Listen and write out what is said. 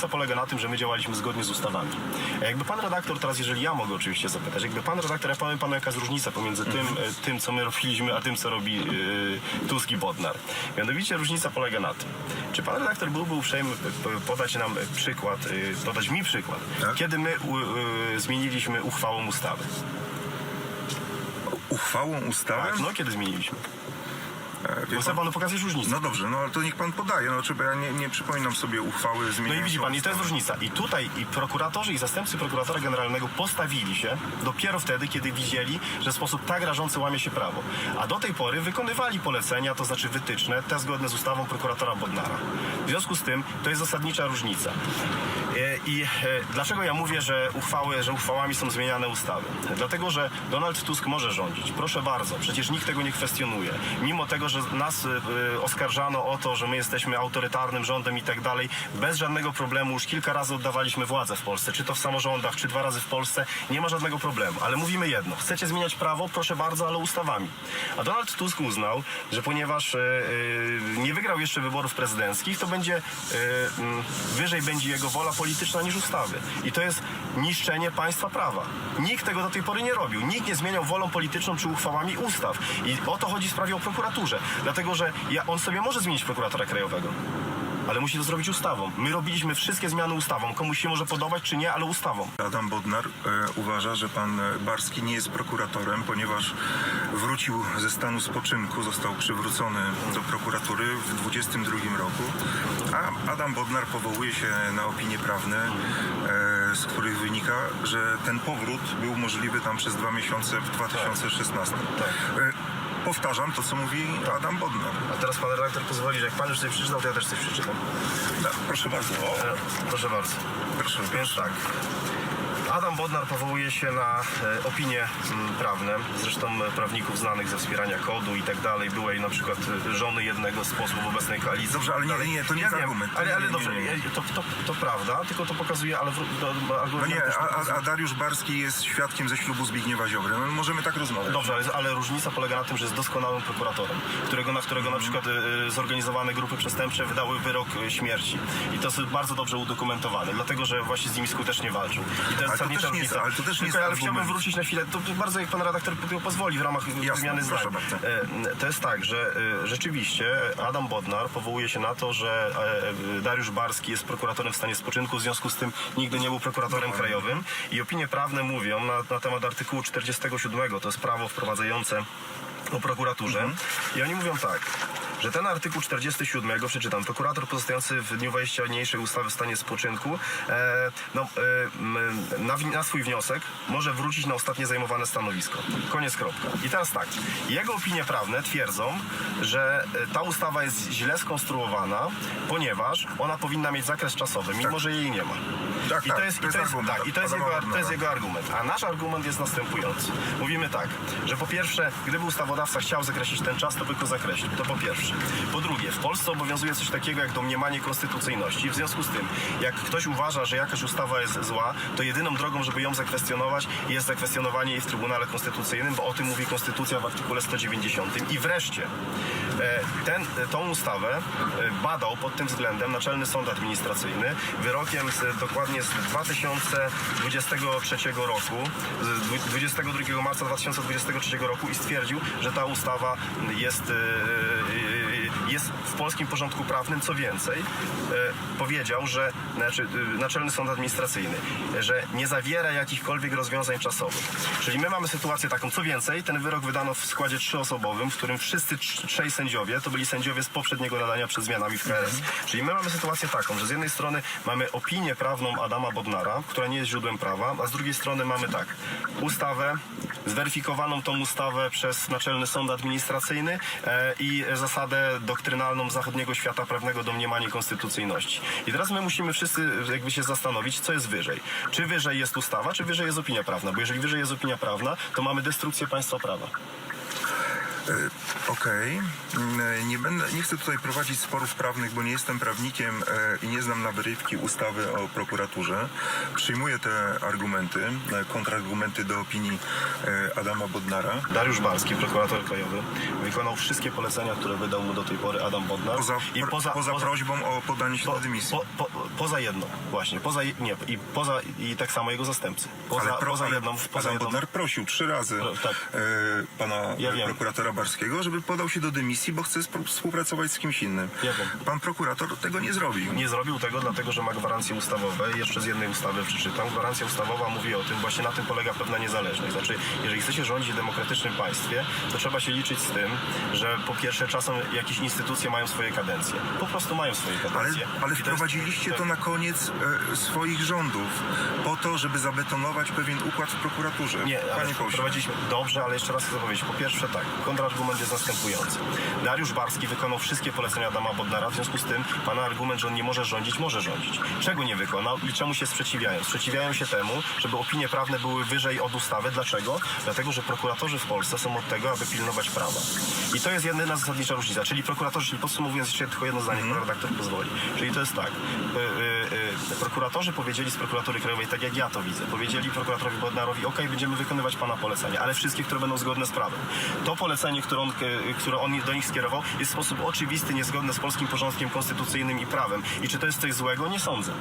To polega na tym, że my działaliśmy zgodnie z ustawami. A jakby pan redaktor, teraz jeżeli ja mogę oczywiście zapytać, jakby pan redaktor, ja powiem panu jaka jest różnica pomiędzy tym, e, tym co my robiliśmy, a tym, co robi e, Tusk i Bodnar. Mianowicie różnica polega na tym, czy pan redaktor byłby uprzejmy p- p- podać nam przykład, e, podać mi przykład, Tak. kiedy my u, e, zmieniliśmy uchwałą ustawy. Uchwałą ustawy? Tak, no kiedy zmieniliśmy? E, Bo panu pokazać różnicę. No dobrze, no ale to niech pan podaje, no czy bo ja nie, nie przypominam sobie uchwały No zmieniającej i widzi pan, i to jest ustawę. różnica. I tutaj i prokuratorzy, i zastępcy prokuratora generalnego postawili się dopiero wtedy, kiedy widzieli, że w sposób tak rażący łamie się prawo. A do tej pory wykonywali polecenia, to znaczy wytyczne, te zgodne z ustawą prokuratora Bodnara. W związku z tym to jest zasadnicza różnica. E, I e, dlaczego ja mówię, że uchwały, że uchwałami są zmieniane ustawy? Dlatego, że Donald Tusk może rządzić. Proszę bardzo, przecież nikt tego nie kwestionuje. Mimo tego, że nas e, oskarżano o to, że my jesteśmy autorytarnym rządem i tak dalej, bez żadnego problemu już kilka razy oddawaliśmy władzę w Polsce, czy to w samorządach, czy dwa razy w Polsce, nie ma żadnego problemu. Ale mówimy jedno, chcecie zmieniać prawo, proszę bardzo, ale ustawami. A Donald Tusk uznał, że ponieważ nie wygrał jeszcze wyborów prezydenckich, to będzie wyżej będzie jego wola polityczna niż ustawy. I to jest niszczenie państwa prawa. Nikt tego do tej pory nie robił. Nikt nie zmieniał wolą polityczną czy uchwałami ustaw. I o to chodzi w sprawie o prokuraturze. Dlatego, że ja, on sobie może zmienić prokuratora krajowego. Ale musi to zrobić ustawą. My robiliśmy wszystkie zmiany ustawą. Komuś się może podobać czy nie, ale ustawą. Adam Bodnar e, uważa, że pan Barski nie jest prokuratorem, ponieważ wrócił ze stanu spoczynku, został przywrócony do prokuratury w 22 roku, a Adam Bodnar powołuje się na opinie prawne, e, z których wynika, że ten powrót był możliwy tam przez dwa miesiące w 2016. E, Powtarzam to, co mówi Adam Bodnar. A teraz pan redaktor pozwoli, że jak pan już coś przeczytał, to ja też coś przeczytam. Tak, proszę bardzo. E, proszę bardzo. Proszę, Więc tak. Adam Bodnar powołuje się na e, opinie mm, prawne, zresztą e, prawników znanych ze wspierania kodu i tak dalej. Byłej na przykład e, żony jednego z posłów obecnej koalicji. Dobrze, ale nie- nie, to nie ja jest wiem, argument. Ale, ale nie, dobrze, nie, nie. To, to, to prawda, tylko to pokazuje, ale do, do, No argument nie, a, a, Dariusz Barski jest świadkiem ze ślubu Zbigniewa Ziobry. No, możemy tak rozmawiać. Dobrze, ale, ale różnica polega na tym, że jest doskonałym prokuratorem, którego, na którego na przykład y, zorganizowane grupy przestępcze wydały wyrok śmierci. I to jest bardzo dobrze udokumentowane, dlatego że właśnie z nimi skutecznie walczył. I to jest to też nie jest- ale to też nie jest ale chciałbym wrócić na chwilę, to bardzo jak pan redaktor po- pozwoli w ramach zmiany zdań. E, To jest tak, że e, rzeczywiście Adam Bodnar powołuje się na to, że e, Dariusz Barski jest prokuratorem w stanie spoczynku, w związku z tym nigdy nie był prokuratorem krajowym. I opinie prawne mówią na, na temat artykułu 47, to jest prawo wprowadzające o prokuraturze. I oni mówią tak, że ten artykuł 47, ja go przeczytam, prokurator pozostający w dniu wejścia niniejszej ustawy w stanie spoczynku e, no, e, na, na swój wniosek może wrócić na ostatnie zajmowane stanowisko. Koniec kropka. I teraz tak, jego opinie prawne twierdzą, że e, ta ustawa jest źle skonstruowana, ponieważ ona powinna mieć zakres czasowy, mimo Tak. że jej nie ma. Tak, I to tak, jest, to jest jest, argument tak, i to jest, jego, to jest jego argument. A nasz argument jest następujący. Mówimy tak, że po pierwsze, gdyby ustawodawca chciał zakreślić ten czas, to by go zakreślił. To po pierwsze. Po drugie, w Polsce obowiązuje coś takiego jak domniemanie konstytucyjności. W związku z tym, jak ktoś uważa, że jakaś ustawa jest zła, to jedyną drogą, żeby ją zakwestionować, jest zakwestionowanie jej w Trybunale Konstytucyjnym, bo o tym mówi Konstytucja w artykule 190. I wreszcie, e, ten, tą ustawę e, badał pod tym względem Naczelny Sąd Administracyjny wyrokiem z, dokładnie z 2023 roku, z dwu- 22 marca 2023 roku i stwierdził, że ta ustawa jest, e, e, jest polskim porządku prawnym. Co więcej, e, powiedział, że znaczy, e, Naczelny Sąd Administracyjny, że nie zawiera jakichkolwiek rozwiązań czasowych. Czyli my mamy sytuację taką, co więcej, ten wyrok wydano w składzie trzyosobowym, w którym wszyscy trz- trzej sędziowie to byli sędziowie z poprzedniego nadania przed zmianami w KRS. Czyli my mamy sytuację taką, że z jednej strony mamy opinię prawną Adama Bodnara, która nie jest źródłem prawa, a z drugiej strony mamy tak, ustawę, zweryfikowaną tą ustawę przez Naczelny Sąd Administracyjny e, i zasadę doktrynalną zachodniego świata prawnego domniemanie konstytucyjności. I teraz my musimy wszyscy jakby się zastanowić, co jest wyżej. Czy wyżej jest ustawa, czy wyżej jest opinia prawna? Bo jeżeli wyżej jest opinia prawna, to mamy destrukcję państwa prawa. E, Okej. Mm, Nie będę, nie chcę tutaj prowadzić sporów prawnych, bo nie jestem prawnikiem e, i nie znam na wyrywki ustawy o prokuraturze. Przyjmuję te argumenty, e, kontrargumenty do opinii e, Adama Bodnara. Dariusz Barski, prokurator krajowy, wykonał wszystkie polecenia, które wydał mu do tej pory Adam Bodnar. Poza, I poza, poza prośbą o podanie się po, do dymisji. po, po, poza jedną, właśnie, poza, nie, i poza, i tak samo jego zastępcy. Poza, ale pro, poza jedną, poza Adam jedną, Bodnar prosił trzy razy Pro- tak. e, pana Ja prokuratora Barskiego, żeby podał się do dymisji, bo chce spro- współpracować z kimś innym. Wiem. Pan prokurator tego nie zrobił. Nie zrobił tego, dlatego że ma gwarancje ustawowe. Jeszcze z jednej ustawy przeczytam. Gwarancja ustawowa mówi o tym, właśnie na tym polega pewna niezależność. Znaczy, jeżeli chce się rządzić w demokratycznym państwie, to trzeba się liczyć z tym, że po pierwsze czasem jakieś instytucje mają swoje kadencje. Po prostu mają swoje Ale, kadencje. ale I to jest- wprowadziliście to na koniec e, swoich rządów po to, żeby zabetonować pewien układ w prokuraturze. Nie, ale Panie pośle. prowadziliśmy dobrze, ale jeszcze raz chcę powiedzieć. Po pierwsze tak, kontrargument jest następujący. Dariusz Barski wykonał wszystkie polecenia Adama Bodnara, w związku z tym pana argument, że on nie może rządzić, może rządzić. Czego nie wykonał i czemu się sprzeciwiają? Sprzeciwiają się temu, żeby opinie prawne były wyżej od ustawy. Dlaczego? Dlatego, że prokuratorzy w Polsce są od tego, aby pilnować prawa. I to jest jedyna zasadnicza różnica. Czyli prokuratorzy, czyli podsumowując jeszcze tylko jedno zdanie, pan redaktor pozwoli. Czyli to jest tak. y, y, y, prokuratorzy powiedzieli z prokuratury krajowej, tak jak ja to widzę, powiedzieli prokuratorowi Bodnarowi, ok, będziemy wykonywać pana polecenia, ale wszystkie, które będą zgodne z prawem. To polecenie, które on, do nich skierował, jest w sposób oczywisty niezgodne z polskim porządkiem konstytucyjnym i prawem. I czy to jest coś złego? Nie sądzę.